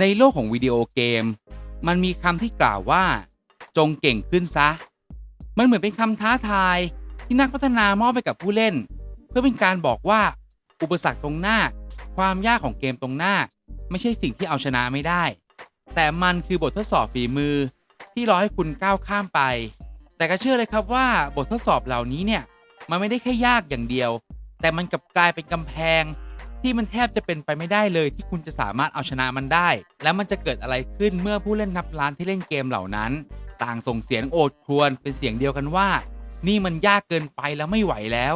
ในโลกของวิดีโอเกม มันมีคำที่กล่าวว่า จงเก่งขึ้นซะ มันเหมือนเป็นคำท้าทายที่นักพัฒนามอบไปกับผู้เล่น เพื่อเป็นการบอกว่า อุปสรรคตรงหน้า ความยากของเกมตรงหน้า ไม่ใช่สิ่งที่เอาชนะไม่ได้ แต่มันคือบททดสอบฝีมือ ที่รอให้คุณก้าวข้ามไป แต่ก็เชื่อเลยครับว่าบททดสอบเหล่านี้เนี่ยมันไม่ได้แค่ยากอย่างเดียว แต่มันกลับกลายเป็นกำแพง ที่มันแทบจะเป็นไปไม่ได้เลยที่คุณจะสามารถเอาชนะมันได้ แล้วมันจะเกิดอะไรขึ้นเมื่อผู้เล่นนับล้านที่เล่นเกมเหล่านั้น ต่างส่งเสียงโอดครวญเป็นเสียงเดียวกันว่า นี่มันยากเกินไปแล้วไม่ไหวแล้ว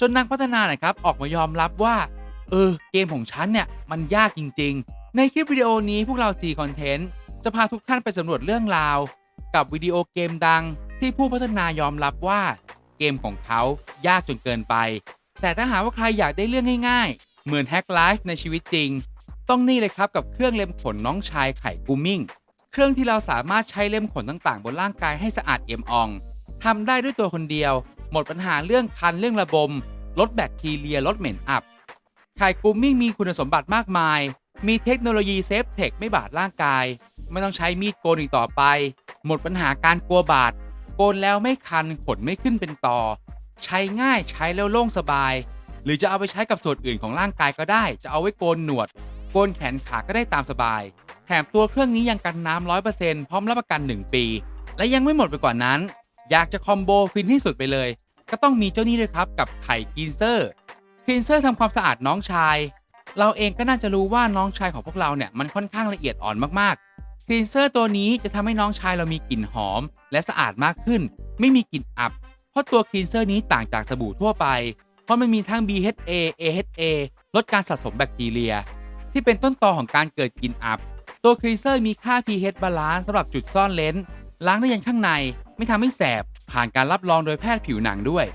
จนนักพัฒนานะครับออกมายอมรับว่า เออ เกมของฉันเนี่ยมันยากจริง ๆ ในคลิปวิดีโอนี้พวกเรา G Content จะพาทุกท่านไปสำรวจเรื่องราว กับวิดีโอเกมดัง ที่ผู้พัฒนายอมรับว่า เกมของเขายากจนเกินไป แต่ถ้าหากว่าใครอยากได้เรื่องง่ายๆ เหมือนแฮกไลฟ์ในชีวิตจริง ต้องนี่เลยครับกับเครื่องเล็มขนน้องชายไข่กูมิ่ง เครื่องที่เราสามารถใช้เล็มขนต่างๆ บนร่างกายให้สะอาดเอี่ยมอ่องทำได้ด้วยตัวคนเดียว หมดปัญหาเรื่องคันเรื่องระบม ลดแบคทีเรียลดเหม็นอับ ไข่กูมิ่งมีคุณสมบัติมากมาย มีเทคโนโลยีเซฟเทคไม่บาดร่างกาย ไม่ต้องใช้มีดโกนอีกต่อไป หมดปัญหาการกลัวบาดโกนแล้วไม่คันขนไม่ขึ้นเป็นต่อ ใช้ง่ายใช้แล้วโล่งสบาย หรือจะเอาไปใช้กับส่วนอื่นของร่างกายก็ได้ จะเอาไว้โกนหนวด โกนแขนขาก็ได้ตามสบาย แถมตัวเครื่องนี้ยังกันน้ำร้อยเปอร์เซ็นต์พร้อมรับประกัน 1 ปี และยังไม่หมดไปกว่านั้น อยากจะคอมโบฟินที่สุดไปเลย ก็ต้องมีเจ้านี้ด้วยครับกับไข่กินเซอร์กินเซอร์ทำความสะอาดน้องชาย เราเองก็น่าจะรู้ว่าน้องชายของพวกเราเนี่ยมันค่อนข้างละเอียดอ่อนมากๆคลีนเซอร์ตัวนี้จะทำให้น้องชายเรามีกลิ่นหอม และสะอาดมากขึ้น ไม่มีกลิ่นอับ เพราะตัวคลีนเซอร์นี้ต่างจากสบู่ทั่วไป เพราะมันมีทั้ง BHA AHA ลดการสะสมแบคทีเรีย ที่เป็นต้นตอของการเกิดกลิ่นอับ ตัวคลีเซอร์มีค่า pH บาลานซ์สำหรับจุดซ่อนเลนส์ล้างได้ยันข้างในไม่ทำให้แสบ ผ่านการรับรองโดยแพทย์ผิวหนังด้วย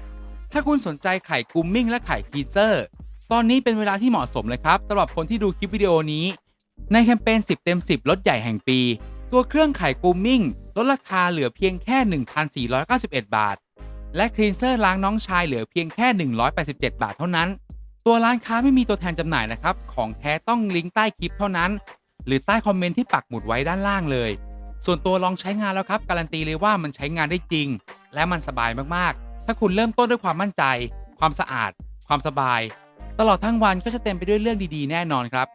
ถ้าคุณสนใจไข่กุมมิ่งและไข่คลีเซอร์ ตอนนี้เป็นเวลาที่เหมาะสมเลยครับสำหรับคนที่ดูคลิปวิดีโอนี้ ในแคมเปญ 10 เต็ม 10 ลดใหญ่แห่งปี ตัวเครื่องไข่กูมมิ่งลดราคาเหลือเพียงแค่ 1,491 บาท และคลีนเซอร์ล้างน้องชายเหลือเพียงแค่ 187 บาทเท่านั้น ตัวร้านค้าไม่มีตัวแทนจำหน่ายนะครับ ของแท้ต้องลิงก์ใต้คลิปเท่านั้น หรือใต้คอมเมนต์ที่ปักหมุดไว้ด้านล่างเลย ส่วนตัวลองใช้งานแล้วครับ การันตีเลยว่ามันใช้งานได้จริง และมันสบายมากๆ ถ้าคุณเริ่มต้นด้วยความมั่นใจ ความสะอาด ความสบาย ตลอดทั้งวันก็จะเต็มไปด้วยเรื่องดีๆ แน่นอนครับ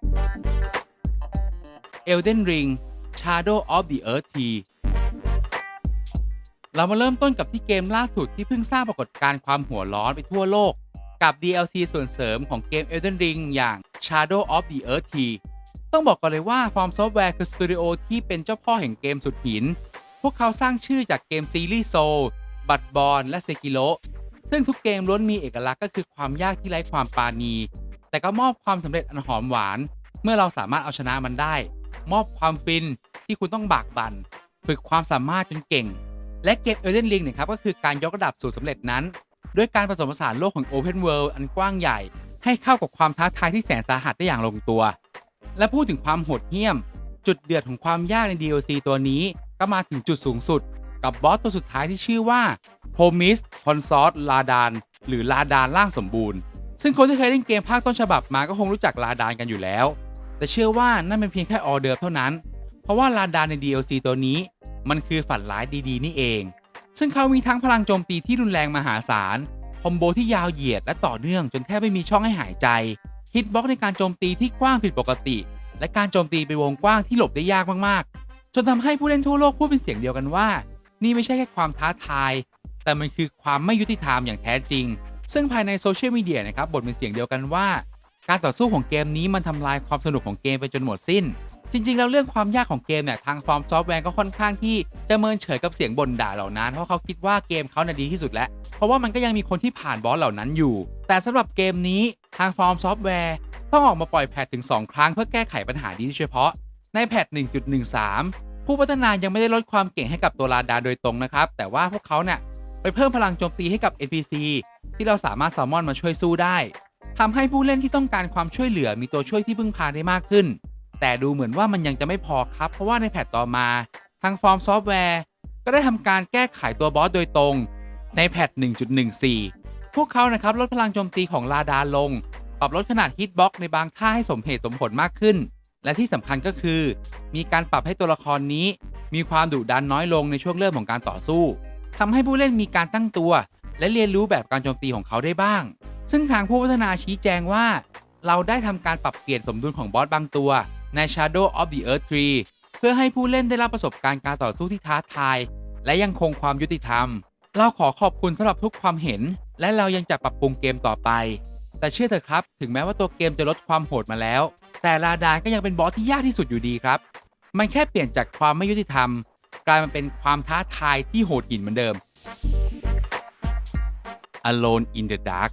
Elden Ring Shadow of the Earth T เรามาเริ่มต้นกับที่เกมล่าสุดที่เพิ่งสร้างปรากฏการณ์ความหัวร้อนไปทั่วโลก กับ DLC ส่วนเสริมของเกม Elden Ring อย่าง Shadow of the Earth T ต้องบอกก่อนเลยว่า From Software คือสตูดิโอที่เป็นเจ้าพ่อแห่งเกมสุดหิน พวกเขาสร้างชื่อจากเกมซีรีส์โซลบัตบอลและเซกิโ o ซึ่งทุกเกมล้วนมีเอกลักษณ์ก็คือความยากที่ไร้ความปราณี แต่ก็มอบความสำเร็จอันหอมหวาน เมื่อเราสามารถเอาชนะมันได้ มอบความฟินที่คุณต้องบากบัน่นฝึกความสามารถจนเก่ง และเกม Elden Ring เนี่ยครับก็คือการยกระดับสู่สำเร็จนั้น ด้วยการผสมผสานโลกของ Open World อันกว้างใหญ่ ให้เข้ากับความท้าทายที่แสนสาหัสได้อย่างลงตัว และพูดถึงความโหดเหี้ยม จุดเดือดของความยากใน DLC ตัวนี้ก็มาถึงจุดสูงสุด กับบอสตัวสุดท้ายที่ชื่อว่า p o m i s Consort ลาดานหรือลาดานร่างสมบูรณ์ ซึ่งคนที่เคยเล่นเกมภาคต้นฉบับมาก็คงรู้จักลาดานกันอยู่แล้ว แต่เชื่อว่านั่นเป็นเพียงแค่ออเดิร์ฟเท่านั้น เพราะว่าลาดานใน DLC ตัวนี้ มันคือฝันร้ายดีๆ นี่เอง ซึ่งเขามีทั้งพลังโจมตีที่รุนแรงมหาศาล คอมโบที่ยาวเหยียดและต่อเนื่องจนแทบไม่มีช่องให้หายใจ ฮิตบ็อกในการโจมตีที่กว้างผิดปกติ และการโจมตีไปวงกว้างที่หลบได้ยากมากๆ จนทำให้ผู้เล่นทั่วโลกพูดเป็นเสียงเดียวกันว่า นี่ไม่ใช่แค่ความท้าทาย แต่มันคือความไม่ยุติธรรมอย่างแท้จริง ซึ่งภายในโซเชียลมีเดียนะครับบ่นเป็นเสียงเดียวกันว่า การต่อสู้ของเกมนี้มันทำลายความสนุกของเกมไปจนหมดสิ้น จริงๆ แล้วเรื่องความยากของเกมเนี่ยทางฟอร์มซอฟต์แวร์ก็ค่อนข้างที่จะเมินเฉยกับเสียงบ่นด่าเหล่านั้น เพราะเขาคิดว่าเกมเขาน่ะดีที่สุดแล้ว เพราะว่ามันก็ยังมีคนที่ผ่านบอสเหล่านั้นอยู่ แต่สำหรับเกมนี้ทางฟอร์มซอฟต์แวร์ต้องออกมาปล่อยแพทถึง 2 ครั้งเพื่อแก้ไขปัญหานี้โดยเฉพาะในแพท1.13 ผู้พัฒนายังไม่ได้ลดความเก่งให้กับตัวลาดาโดยตรงนะครับแต่ว่าพวกเขาเนี่ยไปเพิ่มพลังโจมตีให้กับ NPC ที่เราสามารถแซลมอนมาช่วยสู้ได้ทำให้ผู้เล่นที่ต้องการความช่วยเหลือมีตัวช่วยที่พึ่งพาได้มากขึ้น แต่ดูเหมือนว่ามันยังจะไม่พอครับ เพราะว่าในแพทต่อมา ทางฟอร์มซอฟต์แวร์ ก็ได้ทำการแก้ไขตัวบอสโดยตรง ในแพท 1.14 พวกเขานะครับลดพลังโจมตีของลาดาลง ปรับลดขนาดฮิตบ็อกในบางท่าให้สมเหตุสมผลมากขึ้น และที่สำคัญก็คือ มีการปรับให้ตัวละครนี้ มีความดุดันน้อยลงในช่วงเริ่มของการต่อสู้ทำให้ผู้เล่นมีการตั้งตัว และเรียนรู้แบบการโจมตีของเขาได้บ้าง ซึ่งทางผู้พัฒนาชี้แจงว่า เราได้ทำการปรับเปลี่ยนสมดุลของบอสบางตัว ใน Shadow of the Earth Tree เพื่อให้ผู้เล่นได้รับประสบการณ์การต่อสู้ที่ท้าทาย และยังคงความยุติธรรม เราขอขอบคุณสำหรับทุกความเห็น และเรายังจะปรับปรุงเกมต่อไป แต่เชื่อเถอะครับ ถึงแม้ว่าตัวเกมจะลดความโหดมาแล้ว แต่ลาดานก็ยังเป็นบอสที่ยากที่สุดอยู่ดีครับ มันแค่เปลี่ยนจากความไม่ยุติธรรม กลายมาเป็นความท้าทายที่โหดหินเหมือนเดิม Alone in the Dark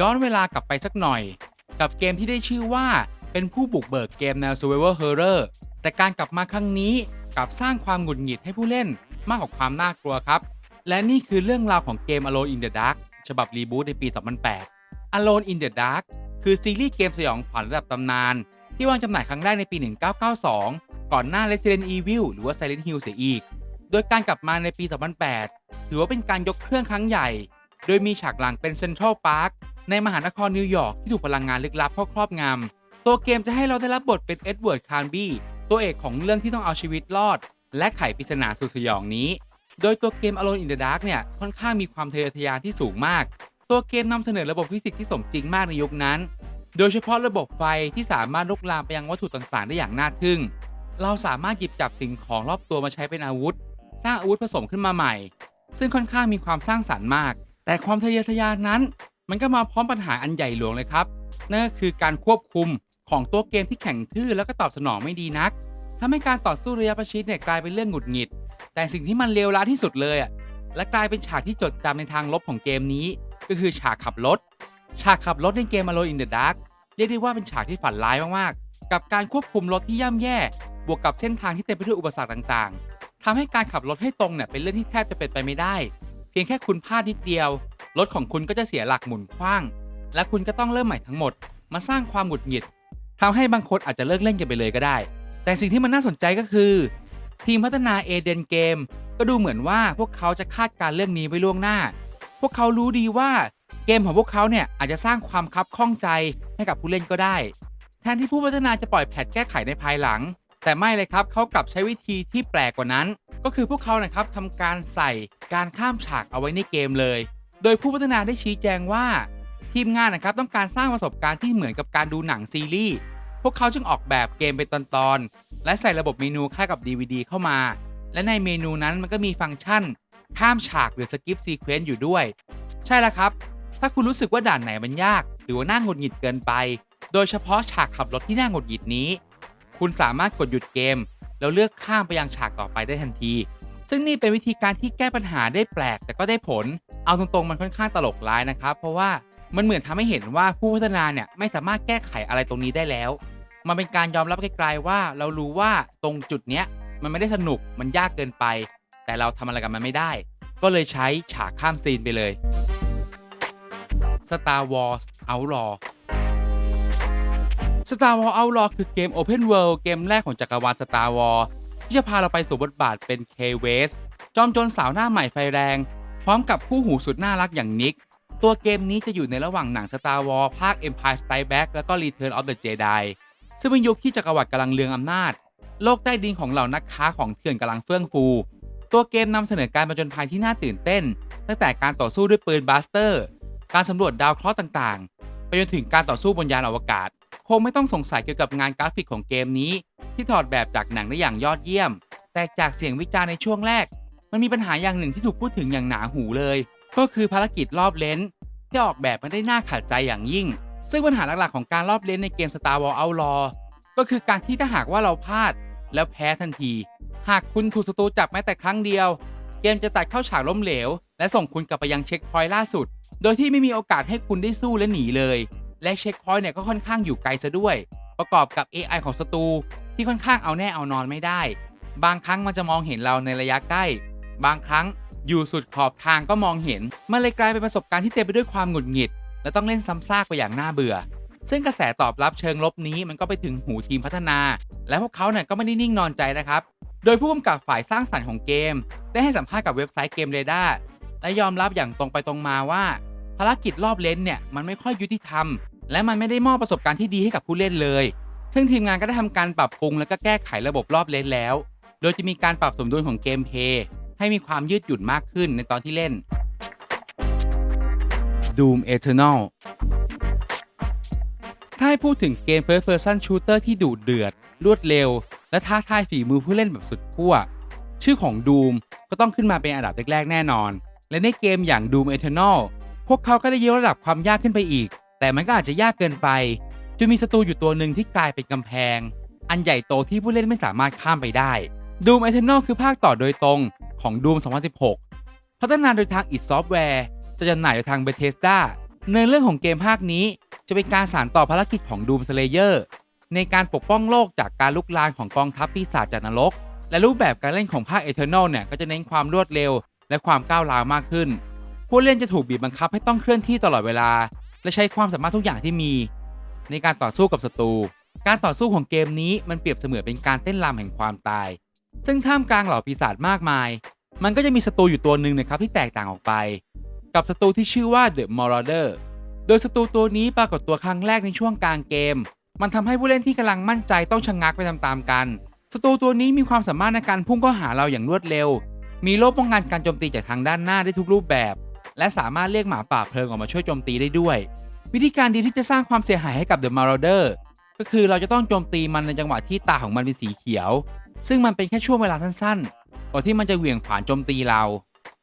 ย้อนเวลากลับไปสักหน่อย กับเกมที่ได้ชื่อว่าเป็นผู้บุกเบิกเกมแนว Survival Horror แต่การกลับมาครั้งนี้กลับสร้างความหงุดหงิดให้ผู้เล่นมากกว่าความน่ากลัวครับ และนี่คือเรื่องราวของเกม Alone in the Dark ฉบับรีบูตในปี 2008 Alone in the Dark คือซีรีส์เกมสยองขวัญระดับตำนาน ที่วางจำหน่ายครั้งแรกในปี 1992 ก่อนหน้า Resident Evil หรือว่า Silent Hill เสียอีก โดยการกลับมาในปี 2008 ถือว่าเป็นการยกเครื่องครั้งใหญ่ โดยมีฉากหลังเป็นเซ็นทรัลพาร์ค ในมหานครนิวยอร์กที่ถูกพลังงานลึกลับเข้าครอบงำตัวเกมจะให้เราได้รับบทเป็นเอ็ดเวิร์ดคาร์บี้ตัวเอกของเรื่องที่ต้องเอาชีวิตรอด และไขปริศนาสุดสยองนี้ โดยตัวเกม Alone in the Dark เนี่ยค่อนข้างมีความทะเยอทะยานที่สูงมาก ตัวเกมนำเสนอระบบฟิสิกส์ที่สมจริงมากในยุคนั้น โดยเฉพาะระบบไฟที่สามารถลุกลามไปยังวัตถุต่างๆ ได้อย่างน่าทึ่ง เราสามารถหยิบจับสิ่งของรอบตัวมาใช้เป็นอาวุธ สร้างอาวุธผสมขึ้นมาใหม่ ซึ่งค่อนข้างมีความสร้างสรรค์มาก แต่ความทะเยอทะยานนั้น มันก็มาพร้อมปัญหาอันใหญ่หลวงเลยครับ นั่นก็คือการควบคุมของตัวเกมที่แข็งทื่อแล้วก็ตอบสนองไม่ดีนักทำให้การต่อสู้ระยะประชิดเนี่ยกลายเป็นเรื่องหงุดหงิด แต่สิ่งที่มันเลวร้ายที่สุดเลยอะและกลายเป็นฉากที่จดจำในทางลบของเกมนี้ ก็คือฉากขับรถ ฉากขับรถในเกม Alone in the Dark เรียกได้ว่าเป็นฉากที่ฝันร้ายมากๆ กับการควบคุมรถที่ย่ำแย่ บวกกับเส้นทางที่เต็มไปด้วยอุปสรรคต่างๆทำให้การขับรถให้ตรงเนี่ยเป็นเรื่องที่แทบจะเป็นไปไม่ได้ เพียงแค่คุณพลาดนิดเดียว รถของคุณก็จะเสียหลักหมุนคว้าง และคุณก็ต้องเริ่มใหม่ทั้งหมด มาสร้างความหงุดหงิดทำให้บางคนอาจจะเลิกเล่นกันไปเลยก็ได้ แต่สิ่งที่มันน่าสนใจก็คือ ทีมพัฒนาเอเดนเกมก็ดูเหมือนว่าพวกเขาจะคาดการณ์เรื่องนี้ไว้ล่วงหน้า พวกเขารู้ดีว่าเกมของพวกเขาเนี่ยอาจจะสร้างความคับข้องใจให้กับผู้เล่นก็ได้ แทนที่ผู้พัฒนาจะปล่อยแพทแก้ไขในภายหลัง แต่ไม่เลยครับเขากลับใช้วิธีที่แปลกกว่านั้น ก็คือพวกเขานะครับทำการใส่การข้ามฉากเอาไว้ในเกมเลย โดยผู้พัฒนาได้ชี้แจงว่า ทีมงานนะครับต้องการสร้างประสบการณ์ที่เหมือนกับการดูหนังซีรีส์ พวกเขาจึงออกแบบเกมเป็นตอนๆ และใส่ระบบเมนูคล้ายกับ DVD เข้ามา และในเมนูนั้นมันก็มีฟังก์ชัน ข้ามฉากหรือสกิปซีเควนต์อยู่ด้วย ใช่แล้วครับ ถ้าคุณรู้สึกว่าด่านไหนมันยาก หรือว่าน่าหงุดหงิดเกินไป โดยเฉพาะฉากขับรถที่น่าหงุดหงิดนี้ คุณสามารถกดหยุดเกม แล้วเลือกข้ามไปยังฉากต่อไปได้ทันที ซึ่งนี่เป็นวิธีการที่แก้ปัญหาได้แปลกแต่ก็ได้ผล เอาตรงๆมันค่อนข้างตลกร้ายนะครับ เพราะว่ามันเหมือนทำให้เห็นว่าผู้พัฒนาเนี่ยไม่สามารถแก้ไขอะไรตรงนี้ได้แล้ว มันเป็นการยอมรับไกลๆว่าเรารู้ว่าตรงจุดเนี้ยมันไม่ได้สนุกมันยากเกินไป แต่เราทำอะไรกับมันไม่ได้ ก็เลยใช้ฉากข้ามซีนไปเลย Star Wars Outlaw Star Wars Outlaw คือเกม Open World เกมแรกของจักรวาล Star Wars ที่จะพาเราไปสู่บทบาทเป็น k w e s จอมโจรสาวหน้าใหม่ไฟแรง พร้อมกับคู่หูสุดน่ารักอย่างนิก ตัวเกมนี้จะอยู่ในระหว่างหนัง Star Wars ภาค Empire Strikes Back แล้วก็ Return of the Jedi ซึ่งเป็นยุคที่จักรวรรดิกำลังเลืองอำนาจ โลกใต้ดินของเหล่านักค้าของเถื่อนกำลังเฟื่องฟู ตัวเกมนำเสนอการประจนภัยที่น่าตื่นเต้น ตั้งแต่การต่อสู้ด้วยปืนบาสเตอร์ การสำรวจดาวเคราะห์ต่างๆ ไปจนถึงการต่อสู้บนยานอวกาศ คงไม่ต้องสงสัยเกี่ยวกับงานกราฟิกของเกมนี้ ที่ถอดแบบจากหนังได้อย่างยอดเยี่ยม แต่จากเสียงวิจารณ์ในช่วงแรก มันมีปัญหาอย่างหนึ่งที่ถูกพูดถึงอย่างหนาหูเลย ก็คือภารกิจรอบเลนที่ออกแบบมาได้น่าขัดใจอย่างยิ่ง ซึ่งปัญหาหลักๆของการรอบเลนในเกม Star Wars Outlaw ก็คือการที่ถ้าหากว่าเราพลาด แล้วแพ้ทันที หากคุณถูกศัตรูจับแม้แต่ครั้งเดียว เกมจะตัดเข้าฉากล้มเหลว และส่งคุณกลับไปยังเช็คพอยต์ล่าสุด โดยที่ไม่มีโอกาสให้คุณได้สู้และหนีเลย และเช็คพอยต์เนี่ยก็ค่อนข้างอยู่ไกลซะด้วย ประกอบกับ AI ของศัตรูที่ค่อนข้างเอาแน่เอานอนไม่ได้ บางครั้งมันจะมองเห็นเราในระยะใกล้ บางครั้งอยู่สุดขอบทางก็มองเห็น มันเลยกลายเป็นประสบการณ์ที่เต็มไปด้วยความหงุดหงิด และต้องเล่นซ้ำซากไปอย่างน่าเบื่อ ซึ่งกระแสตอบรับเชิงลบนี้มันก็ไปถึงหูทีมพัฒนา และพวกเขาเนี่ยก็ไม่ได้นิ่งนอนใจนะครับ โดยผู้กำกับฝ่ายสร้างสรรค์ของเกม ได้ให้สัมภาษณ์กับเว็บไซต์เกมเรดาร์และยอมรับอย่างตรงไปตรงมาว่า ภารกิจรอบเลนส์เนี่ยมันไม่ค่อยยุติธรรม และมันไม่ได้มอบประสบการณ์ที่ดีให้กับผู้เล่นเลย ซึ่งทีมงานก็ได้ทำการปรับปรุงและก็แก้ไขระบบรอบเลนแล้ว โดยจะมีการปรับสมดุลของเกมเพย์ให้มีความยืดหยุ่นมากขึ้นในตอนที่เล่น Doom Eternal ถ้าให้พูดถึงเกม First Person Shooter ที่ดุเดือด รวดเร็ว และท้าทายฝีมือผู้เล่นแบบสุดขั้ว ชื่อของ Doom ก็ต้องขึ้นมาเป็นอันดับแรกๆแน่นอน และในเกมอย่าง Doom Eternal พวกเขาก็ได้ยกระดับความยากขึ้นไปอีก แต่มันก็อาจจะยากเกินไปจนมีศัตรูอยู่ตัวหนึ่งที่กลายเป็นกำแพง อันใหญ่โตที่ผู้เล่นไม่สามารถข้ามไปได้ Doom Eternal คือภาคต่อโดยตรงของ Doom 2016 พัฒนาโดยทาง id Software จะจำหน่ายโดยทาง Bethesda เนื้อเรื่องของเกมภาคนี้จะเป็นการสานต่อภารกิจของ Doom Slayer ในการปกป้องโลกจากการลุกลามของกองทัพปีศาจจากนรก และรูปแบบการเล่นของภาค Eternal เนี่ยก็จะเน้นความรวดเร็ว และความก้าวร้าวมากขึ้น ผู้เล่นจะถูกบีบบังคับให้ต้องเคลื่อนที่ตลอดเวลา และใช้ความสามารถทุกอย่างที่มี ในการต่อสู้กับศัตรู การต่อสู้ของเกมนี้มันเปรียบเสมือนเป็นการเต้นรำแห่งความตาย ซึ่งท่ามกลางเหล่าปีศาจมากมาย มันก็จะมีศัตรูอยู่ตัวหนึ่งนะครับที่แตกต่างออกไป กับศัตรูที่ชื่อว่า The Marauder โดยศัตรูตัวนี้ปรากฏตัวครั้งแรกในช่วงกลางเกม มันทำให้ผู้เล่นที่กำลังมั่นใจต้องชะงักไปตามๆกันศัตรูตัวนี้มีความสามารถในการพุ่งเข้าหาเราอย่างรวดเร็ว มีโล่ป้องกันการโจมตีจากทางด้านหน้าได้ทุกรูปแบบ และสามารถเรียกหมาป่าเพลิงออกมาช่วยโจมตีได้ด้วย วิธีการดีที่จะสร้างความเสียหายให้กับ The Marauder ก็คือเราจะต้องโจมตีมันในจังหวะที่ตาของมันเป็นสีเขียว ซึ่งมันเป็นแค่ช่วงเวลาสั้นๆก่อนที่มันจะเหวี่ยงขวานโจมตีเรา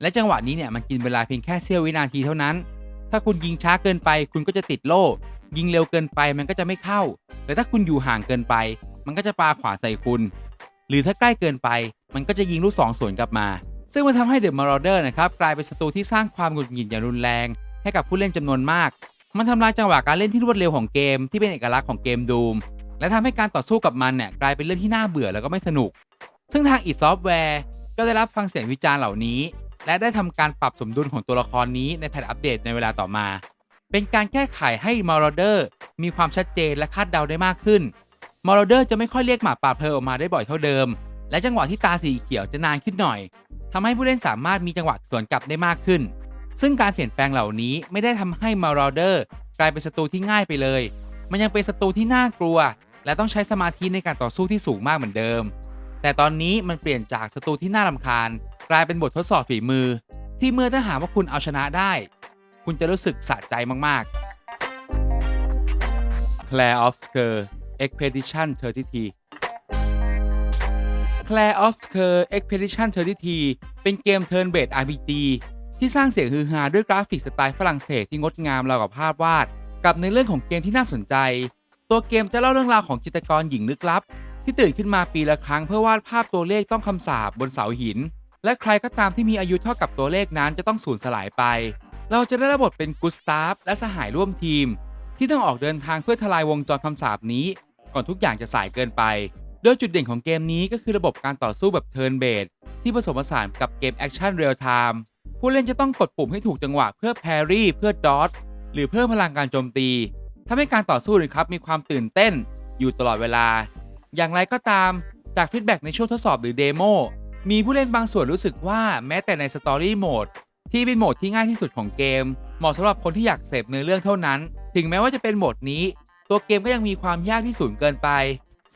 และจังหวะนี้เนี่ยมันกินเวลาเพียงแค่เสี้ยววินาทีเท่านั้น ถ้าคุณยิงช้าเกินไป คุณก็จะติดโล่ ยิงเร็วเกินไปมันก็จะไม่เข้า แต่ถ้าคุณอยู่ห่างเกินไป มันก็จะปาขวานใส่คุณ หรือถ้าใกล้เกินไป มันก็จะยิงลูกสองสวนกลับมา ซึ่งมันทำให้เดอะมาร์เดอร์นะครับกลายเป็นศัตรูที่สร้างความหงุดหงิดอย่างรุนแรง ให้กับผู้เล่นจำนวนมาก มันทำลายจังหวะการเล่นที่รวดเร็วของเกมที่เป็นเอกลักษณ์ของเกมดูมและทำให้การต่อสู้กับมันเนี่ยกลายเป็นเรื่องที่น่าเบื่อแล้วก็ไม่สนุก ซึ่งทาง id Software ก็ได้รับฟังเสียงวิจารณ์เหล่านี้ และได้ทำการปรับสมดุลของตัวละครนี้ในแพทอัปเดตในเวลาต่อมา เป็นการแก้ไขให้ Marauder มีความชัดเจนและคาดเดาได้มากขึ้น Marauder จะไม่ค่อยเรียกหมาป่าเพลออกมาได้บ่อยเท่าเดิม และจังหวะที่ตาสีเขียวจะนานขึ้นหน่อยทำให้ผู้เล่นสามารถมีจังหวะสวนกลับได้มากขึ้น ซึ่งการเปลี่ยนแปลงเหล่านี้ไม่ได้ทำให้ Marauder กลายเป็นศัตรูที่ง่ายไปเลย มันยังเป็นศัตรูที่น่ากลัว และต้องใช้สมาธิในการต่อสู้ที่สูงมากเหมือนเดิม แต่ตอนนี้มันเปลี่ยนจากศัตรูที่น่ารำคาญ กลายเป็นบททดสอบฝีมือ ที่เมื่อถ้าหากว่าคุณเอาชนะได้ คุณจะรู้สึกสะใจมากๆ Claire of Sker Expedition 30T Clair of Sker Expedition 30T เป็นเกม Turn Based RPG ที่สร้างเสียงฮือฮาด้วยกราฟิกสไตล์ฝรั่งเศสที่งดงามราวกับภาพวาด กับในเรื่องของเกมที่น่าสนใจ ตัวเกมจะเล่าเรื่องราวของจิตกรหญิงลึกลับ ที่ตื่นขึ้นมาปีละครั้งเพื่อวาดภาพตัวเลขต้องคำสาบบนเสาหิน และใครก็ตามที่มีอายุเท่ากับตัวเลขนั้นจะต้องสูญสลายไป เราจะได้รับบทเป็นกุสตาฟและสหายร่วมทีม ที่ต้องออกเดินทางเพื่อทลายวงจรคำสาปนี้ ก่อนทุกอย่างจะสายเกินไป โดยจุดเด่นของเกมนี้ก็คือระบบการต่อสู้แบบเทิร์นเบสที่ผสมผสานกับเกมแอคชั่นเรียลไทม์ผู้เล่นจะต้องกดปุ่มให้ถูกจังหวะเพื่อแพรี่เพื่อดอทหรือเพิ่มพลังการโจมตีทำให้การต่อสู้นะครับมีความตื่นเต้นอยู่ตลอดเวลา อย่างไรก็ตามจากฟีดแบ็กในช่วงทดสอบหรือเดโมมีผู้เล่นบางส่วนรู้สึกว่าแม้แต่ในสตอรี่โหมดที่เป็นโหมดที่ง่ายที่สุดของเกม เหมาะสำหรับคนที่อยากเสพเนื้อเรื่องเท่านั้น ถึงแม้ว่าจะเป็นโหมดนี้ ตัวเกมก็ยังมีความยากที่สูงเกินไป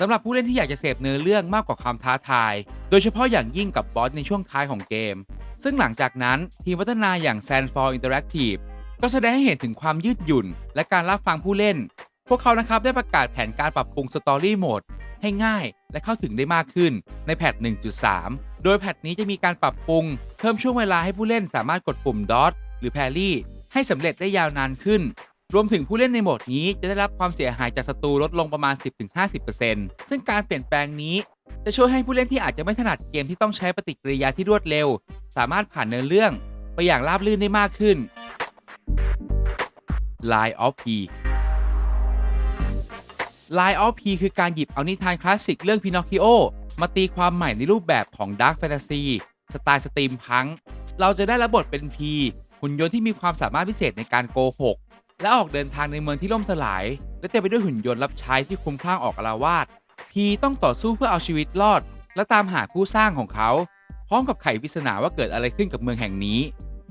สำหรับผู้เล่นที่อยากจะเสพเนื้อเรื่องมากกว่าความท้าทาย โดยเฉพาะอย่างยิ่งกับบอสในช่วงท้ายของเกม ซึ่งหลังจากนั้นทีมพัฒนาอย่าง Sandfall Interactive ก็แสดงให้เห็นถึงความยืดหยุ่น และการรับฟังผู้เล่น พวกเขานะครับได้ประกาศแผนการปรับปรุงสตอรี่โหมดให้ง่ายและเข้าถึงได้มากขึ้นในแพท 1.3 โดยแพทนี้จะมีการปรับปรุง เพิ่มช่วงเวลาให้ผู้เล่นสามารถกดปุ่มดอทหรือแพรี่ให้สำเร็จได้ยาวนานขึ้น รวมถึงผู้เล่นในโหมดนี้จะได้รับความเสียหายจากศัตรูลดลงประมาณ 10-50%ซึ่งการเปลี่ยนแปลงนี้ จะช่วยให้ผู้เล่นที่อาจจะไม่ถนัดเกมที่ต้องใช้ปฏิกิริยาที่รวดเร็ว สามารถผ่านเนื้อเรื่อง ไปอย่างราบรื่นได้มากขึ้น Line of P Line of P คือการหยิบเอานิทานคลาสสิกเรื่องพินอคคิโอมาตีความใหม่ในรูปแบบของดาร์ f แฟนตาซีสไตล์สตรีมพัง เราจะได้รับบทเป็น P หุ่นยนต์ที่มีความสามารถพิเศษในการโกหก และออกเดินทางในเมืองที่ล่มสลาย และเต็มไปด้วยหุ่นยนต์รับใช้ที่คุ้มคลั่งออกอาละวาด P ต้องต่อสู้เพื่อเอาชีวิตรอด และตามหาผู้สร้างของเขา พร้อมกับไขปริศนาว่าเกิดอะไรขึ้นกับเมืองแห่งนี้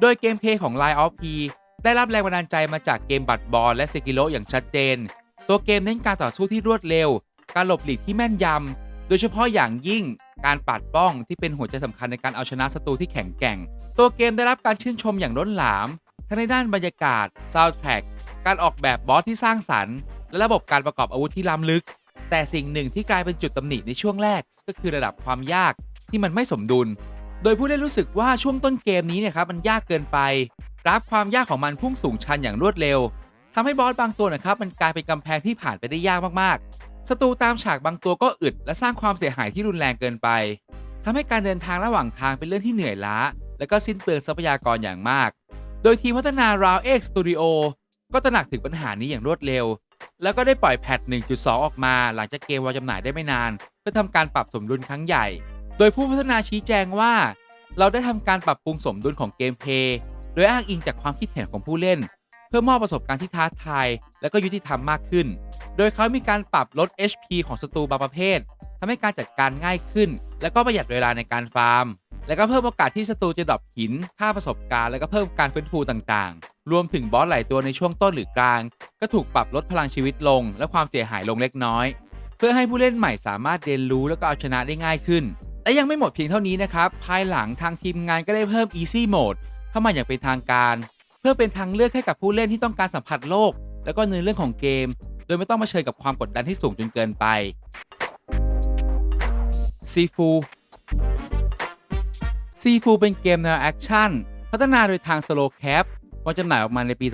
โดยเกมเพย์ของ Line of P ได้รับแรงบันดาลใจมาจากเกมบัตบอลและเซกิโลอย่างชัดเจน ตัวเกมเน้นการต่อสู้ที่รวดเร็ว การหลบหลีกที่แม่นยำ โดยเฉพาะอย่างยิ่งการปัดป้องที่เป็นหัวใจสำคัญในการเอาชนะศัตรูที่แข็งแกร่ง ตัวเกมได้รับการชื่นชมอย่างล้นหลาม ทั้งในด้านบรรยากาศซาวด์แทร็ก การออกแบบบอสที่สร้างสรรค์ และระบบการประกอบอาวุธที่ล้ำลึก แต่สิ่งหนึ่งที่กลายเป็นจุดตำหนิในช่วงแรกก็คือระดับความยากที่มันไม่สมดุล โดยผู้เล่นรู้สึกว่าช่วงต้นเกมนี้เนี่ยครับมันยากเกินไปกราฟความยากของมันพุ่งสูงชันอย่างรวดเร็วทำให้บอสบางตัวนะครับมันกลายเป็นกำแพงที่ผ่านไปได้ยากมากๆศัตรูตามฉากบางตัวก็อึด และสร้างความเสียหายที่รุนแรงเกินไปทำให้การเดินทางระหว่างทางเป็นเรื่องที่เหนื่อยล้า และก็สิ้นเปลืองทรัพยากรอย่างมาก โดยทีมพัฒนา Round X Studio ก็ตระหนักถึงปัญหานี้อย่างรวดเร็ว แล้วก็ได้ปล่อยแพท 1.2 ออกมาหลังจากเกมวางจำหน่ายได้ไม่นาน เพื่อทำการปรับสมดุลครั้งใหญ่ โดยผู้พัฒนาชี้แจงว่า เราได้ทำการปรับปรุงสมดุลของเกมเพย์โดยอ้างอิงจากความคิดเห็นของผู้เล่น เพื่อมอบประสบการณ์ที่ท้าทายและก็ยุติธรรมมากขึ้น โดยเขามีการปรับลด HP ของศัตรูบางประเภททำให้การจัดการง่ายขึ้น และก็ประหยัดเวลาในการฟาร์ม และก็เพิ่มโอกาสที่ศัตรูจะดรอปหิน ค่าประสบการณ์ และก็เพิ่มการฟื้นฟูต่างๆ รวมถึงบอสหลายตัวในช่วงต้นหรือกลาง ก็ถูกปรับลดพลังชีวิตลง และความเสียหายลงเล็กน้อย เพื่อให้ผู้เล่นใหม่สามารถเรียนรู้แล้วก็เอาชนะได้ง่ายขึ้น และยังไม่หมดเพียงเท่านี้นะครับ ภายหลังทางทีมงานก็ได้เพิ่ม Easy Mode เข้ามาอย่างเป็นทางการ เพื่อเป็นทางเลือกให้กับผู้เล่นที่ต้องการสัมผัสโลก แล้วก็เนื้อเรื่องของเกม ดยไม่ต้องมาเผชิญกับความกดดันที่สูงจนเกินไปซีฟูซีฟูเป็นเกมแนวแอคชั่น พัฒนาโดยทาง Slow Cap วางจำหน่ายออกมาในปี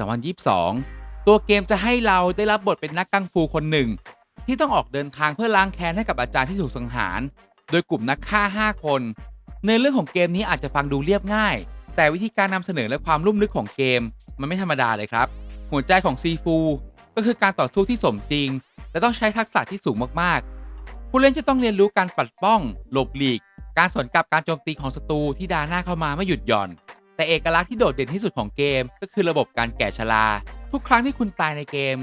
2022 ตัวเกมจะให้เราได้รับบทเป็นนักกังฟูคนหนึ่ง ที่ต้องออกเดินทางเพื่อล้างแค้นให้กับอาจารย์ที่ถูกสังหาร โดยกลุ่มนักฆ่า 5 คน ในเรื่องของเกมนี้อาจจะฟังดูเรียบง่าย แต่วิธีการนำเสนอและความลุ่มลึกของเกม มันไม่ธรรมดาเลยครับ หัวใจของซีฟู ก็คือการต่อสู้ที่สมจริง และต้องใช้ทักษะที่สูงมากๆ ผู้เล่นจะต้องเรียนรู้การปัดป้อง หลบหลีก การสวนกลับการโจมตีของศัตรูที่ดาหน้าเข้ามาไม่หยุดหย่อน แต่เอกลักษณ์ที่โดดเด่นที่สุดของเกม ก็คือระบบการแก่ชรา ทุกครั้งที่คุณตายในเกม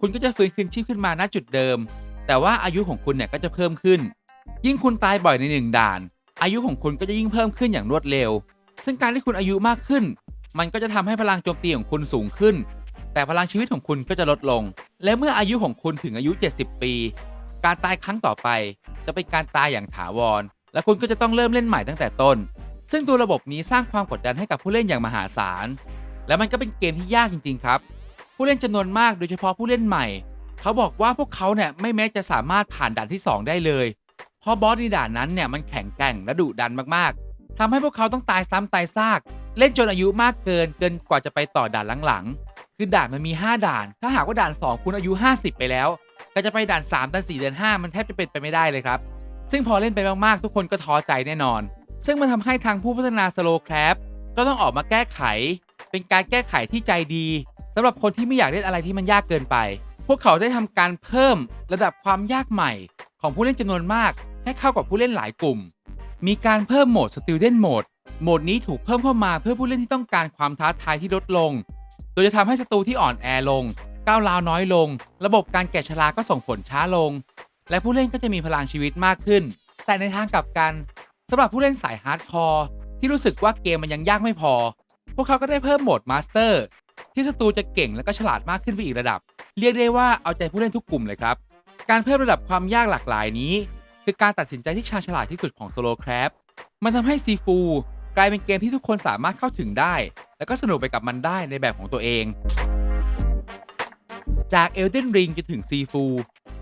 คุณก็จะฟื้นคืนชีพขึ้นมาณจุดเดิม แต่ว่าอายุของคุณเนี่ยก็จะเพิ่มขึ้น ยิ่งคุณตายบ่อยในหนึ่งด่าน อายุของคุณก็จะยิ่งเพิ่มขึ้นอย่างรวดเร็ว ซึ่งการที่คุณอายุมากขึ้น มันก็จะทำให้พลังโจมตีของคุณสูงขึ้น แต่พลังชีวิตของคุณก็จะลดลง และเมื่ออายุของคุณถึงอายุ 70 ปี การตายครั้งต่อไป จะเป็นการตายอย่างถาวร และคุณก็จะต้องเริ่มเล่นใหม่ตั้งแต่ต้น ซึ่งตัวระบบนี้สร้างความกดดันให้กับผู้เล่นอย่างมหาศาล และมันก็เป็นเกมที่ยากจริง ๆ ครับ ผู้เล่นจำนวนมากโดยเฉพาะผู้เล่นใหม่ เขาบอกว่าพวกเขาเนี่ยไม่แม้จะสามารถผ่านด่านที่ 2 ได้เลย เพราะบอสในด่านนั้นเนี่ยมันแข็งแกร่งและดุดันมากๆทำให้พวกเขาต้องตายซ้ำตายซาก เล่นจนอายุมากเกินเกินกว่าจะไปต่อด่านหลังๆ คือด่านมันมี 5 ด่าน ถ้าหากว่าด่าน 2 คุณอายุ 50 ไปแล้ว ก็จะไปด่าน3ด่าน4ด่าน5 มันแทบจะเป็นไปไม่ได้เลยครับ ซึ่งพอเล่นไปมากๆ ทุกคนก็ท้อใจแน่นอน ซึ่งมันทำให้ทางผู้พัฒนาสโลค a บก็ต้องออกมาแก้ไข เป็นการแก้ไขที่ใจดีสำหรับคนที่ไม่อยากเล่นอะไรที่มันยากเกินไป พวกเขาได้ทำการเพิ่มระดับความยากใหม่ ของผู้เล่นจำนวนมาก ให้เข้ากับผู้เล่นหลายกลุ่ม มีการเพิ่มโหมด Student Mode โหมดนี้ถูกเพิ่มเข้ามาเพื่อผู้เล่นที่ต้องการความท้าทายที่ลดลง โดยจะทำให้ศัตรูที่อ่อนแอลง ก้าวร้าวน้อยลง ระบบการแกะชลาก็ส่งผลช้าลง และผู้เล่นก็จะมีพลังชีวิตมากขึ้น แต่ในทางกลับกันสำหรับผู้เล่นสายฮาร์ดคอร์ที่รู้สึกว่าเกมมันยังยากไม่พอ พวกเขาก็ได้เพิ่มโหมดมาสเตอร์ที่ศัตรูจะเก่งและก็ฉลาดมากขึ้นไปอีกระดับ เรียกได้ว่าเอาใจผู้เล่นทุกกลุ่มเลยครับ การเพิ่มระดับความยากหลากหลายนี้ คือการตัดสินใจที่ชาญฉลาดที่สุดของโซโลแคร b มันทำให้ซีฟู กลายเป็นเกมที่ทุกคนสามารถเข้าถึงได้ และก็สนุกไปกับมันได้ในแบบของตัวเอง จากเอลเดนริงจนถึง ซีฟู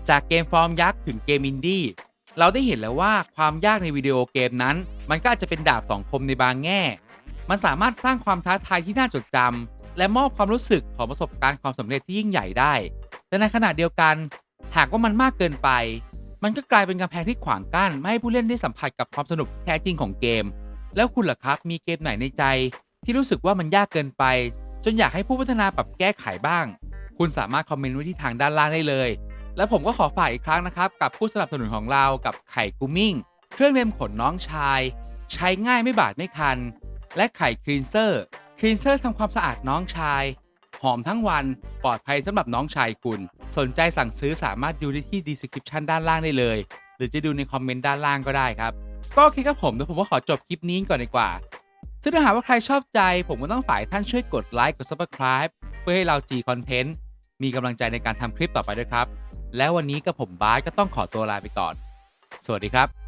จากเกมฟอร์มยักษ์ถึงเกมอินดี้เราได้เห็นแล้วว่าความยากในวิดีโอเกมนั้น มันก็อาจจะเป็นดาบสองคมในบางแง่ มันสามารถสร้างความท้าทายที่น่าจดจำและมอบความรู้สึกของประสบการณ์ความสำเร็จที่ยิ่งใหญ่ได้ แต่ในขณะเดียวกัน หากว่ามันมากเกินไป มันก็กลายเป็นกำแพงที่ขวางกั้นไม่ให้ผู้เล่นได้สัมผัสกับความสนุกแท้จริงของเกม แล้วคุณล่ะครับมีเกมไหนในใจ ที่รู้สึกว่ามันยากเกินไป จนอยากให้ผู้พัฒนาปรับแก้ไขบ้าง คุณสามารถคอมเมนต์ไว้ที่ทางด้านล่างได้เลย และผมก็ขอฝากอีกครั้งนะครับ กับผู้สนับสนุนของเรากับไข่กูมิ่ง เครื่องเล็มขนน้องชาย ใช้ง่ายไม่บาดไม่คัน และไข่คลีนเซอร์คลีนเซอร์ทำความสะอาดน้องชายหอมทั้งวันปลอดภัยสำหรับน้องชายคุณ สนใจสั่งซื้อสามารถดูได้ที่ description ด้านล่างได้เลย หรือจะดูในคอมเมนต์ด้านล่างก็ได้ครับ ก็โอเคครับผมเดี๋ยวผมก็ขอจบคลิปนี้ก่อนดีกว่า ซึ่งถ้าหากว่าใครชอบใจ ผมก็ต้องฝ่ายท่านช่วยกดไลค์กด subscribe เพื่อให้เรา G Content มีกำลังใจในการทำคลิปต่อไปด้วยครับ แล้ววันนี้กับผมบาสก็ต้องขอตัวลาไปก่อน สวัสดีครับ